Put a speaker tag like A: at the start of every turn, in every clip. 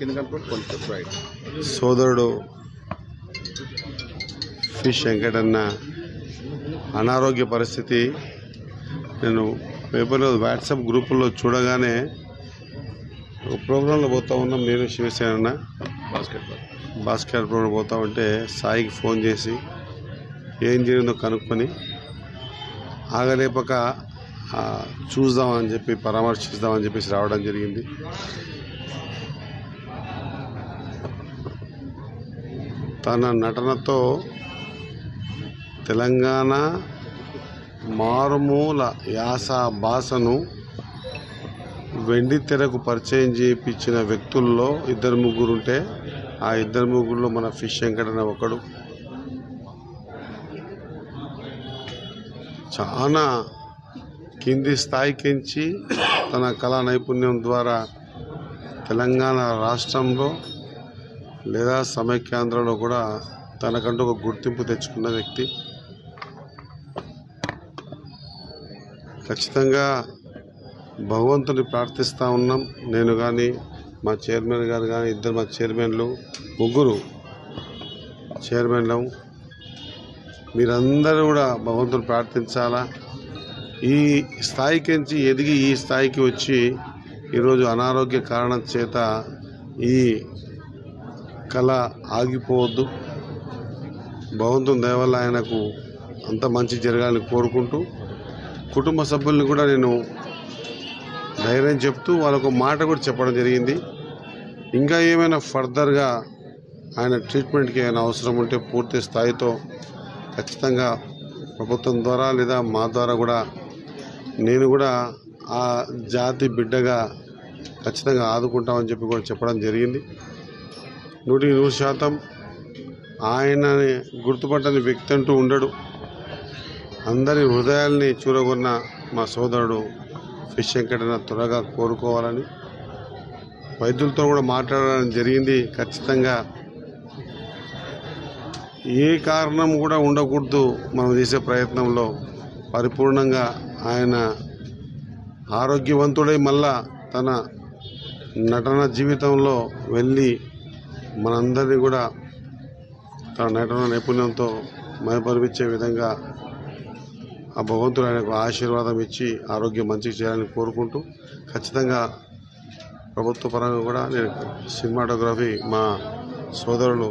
A: కింద
B: సోదరుడు ఫిష్ వెంకటన్న అనారోగ్య పరిస్థితి. నేను పేపర్లో వాట్సాప్ గ్రూపుల్లో చూడగానే ఒక ప్రోగ్రాంలో పోతా ఉన్నాం. నేను శివసేన
A: బాస్కెట్బాల్
B: బాస్కెట్ ప్రోగ్రాం పోతా ఉంటే సాయికి ఫోన్ చేసి ఏం జరిగిందో కనుక్కొని ఆగలేపక చూద్దామని చెప్పి పరామర్శిద్దామని చెప్పేసి రావడం జరిగింది. తన నటనతో తెలంగాణ మారుమూల యాస భాషను వెండి తెరకు పరిచయం చేయించిన వ్యక్తుల్లో ఇద్దరు ముగ్గురు ఉంటే ఆ ఇద్దరు ముగ్గురులో మన ఫిష్ వెంకటన ఒకడు. చాలా కింది స్థాయికించి తన కళా నైపుణ్యం ద్వారా తెలంగాణ రాష్ట్రంలో లేదా సమైక్యాంధ్రలో కూడా తనకంటూ ఒక గుర్తింపు తెచ్చుకున్న వ్యక్తి. ఖచ్చితంగా భగవంతుని ప్రార్థిస్తూ ఉన్నాం. నేను కానీ మా చైర్మన్ గారు కానీ ఇద్దరు మా చైర్మన్లు ముగ్గురు చైర్మన్లు. మీరందరూ కూడా భగవంతుని ప్రార్థించాలా? ఈ స్థాయికి నుంచి ఎదిగి ఈ స్థాయికి వచ్చి ఈరోజు అనారోగ్య కారణం చేత ఈ కళ ఆగిపోవద్దు. భగవంతుని దయ ఆయనకు అంత మంచి జరగాలని కోరుకుంటూ కుటుంబ సభ్యుల్ని కూడా నేను ధైర్యం చెప్తూ వాళ్ళకు మాట కూడా చెప్పడం జరిగింది. ఇంకా ఏమైనా ఫర్దర్గా ఆయన ట్రీట్మెంట్కి ఏమైనా అవసరం ఉంటే పూర్తి స్థాయితో ఖచ్చితంగా ప్రభుత్వం ద్వారా లేదా మా ద్వారా కూడా నేను కూడా ఆ జాతి బిడ్డగా ఖచ్చితంగా ఆదుకుంటామని చెప్పి కూడా చెప్పడం జరిగింది. నూటికి నూరు శాతం ఆయనని గుర్తుపట్టని వ్యక్తి అంటూ ఉండడు. అందరి హృదయాల్ని చూరగొన్న మా సోదరుడు ఫిష్ వెంకటన త్వరగా కోరుకోవాలని వైద్యులతో కూడా మాట్లాడడం జరిగింది. ఖచ్చితంగా ఏ కారణం కూడా ఉండకూడదు మనం చేసే ప్రయత్నంలో. పరిపూర్ణంగా ఆయన ఆరోగ్యవంతుడై మళ్ళా తన నటన జీవితంలో వెళ్ళి మనందరినీ కూడా తన నటన నైపుణ్యంతో మైపరిపించే విధంగా ఆ భగవంతుడు ఆయనకు ఆశీర్వాదం ఇచ్చి ఆరోగ్యం మంచిగా చేయాలని కోరుకుంటూ ఖచ్చితంగా ప్రభుత్వ పరంగా కూడా నేను సినిమాటోగ్రఫీ మా సోదరులు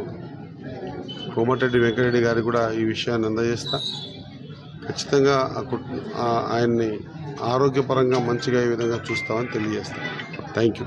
B: కోమటిరెడ్డి వెంకటరెడ్డి గారికి కూడా ఈ విషయాన్ని అందజేస్తా. ఖచ్చితంగా ఆయన్ని ఆరోగ్యపరంగా మంచిగా ఈ విధంగా చూస్తామని తెలియజేస్తాను థ్యాంక్ యూ.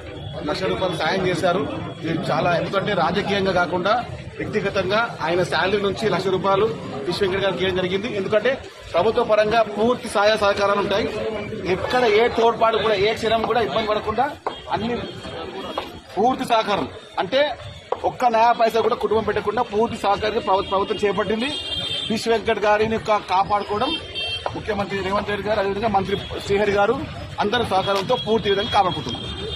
C: లక్ష రూపాయలు
A: సాయం చేశారు. ఇది చాలా ఎందుకంటే రాజకీయంగా కాకుండా వ్యక్తిగతంగా ఆయన శాలరీ నుంచి లక్ష రూపాయలు విశ్వ వెంకట గారికి ఇవ్వడం జరిగింది. ఎందుకంటే ప్రభుత్వ పరంగా పూర్తి సహాయ సహకారాలు ఉంటాయి. ఎక్కడ ఏ తోడ్పాటు కూడా ఏ క్షణం కూడా ఇబ్బంది పడకుండా అన్ని పూర్తి సహకారం. అంటే ఒక్క న్యాయ పైసా కూడా కుటుంబం పెట్టకుండా పూర్తి సహకారం ప్రభుత్వం చేపట్టింది. విశ్వ వెంకట్ గారిని కా- కాపాడుకోవడం ముఖ్యమంత్రి రేవంత్ రెడ్డి గారు అదేవిధంగా మంత్రి శ్రీహరి గారు అందరి సహకారంతో పూర్తి విధంగా కాపాడుకుంటున్నారు.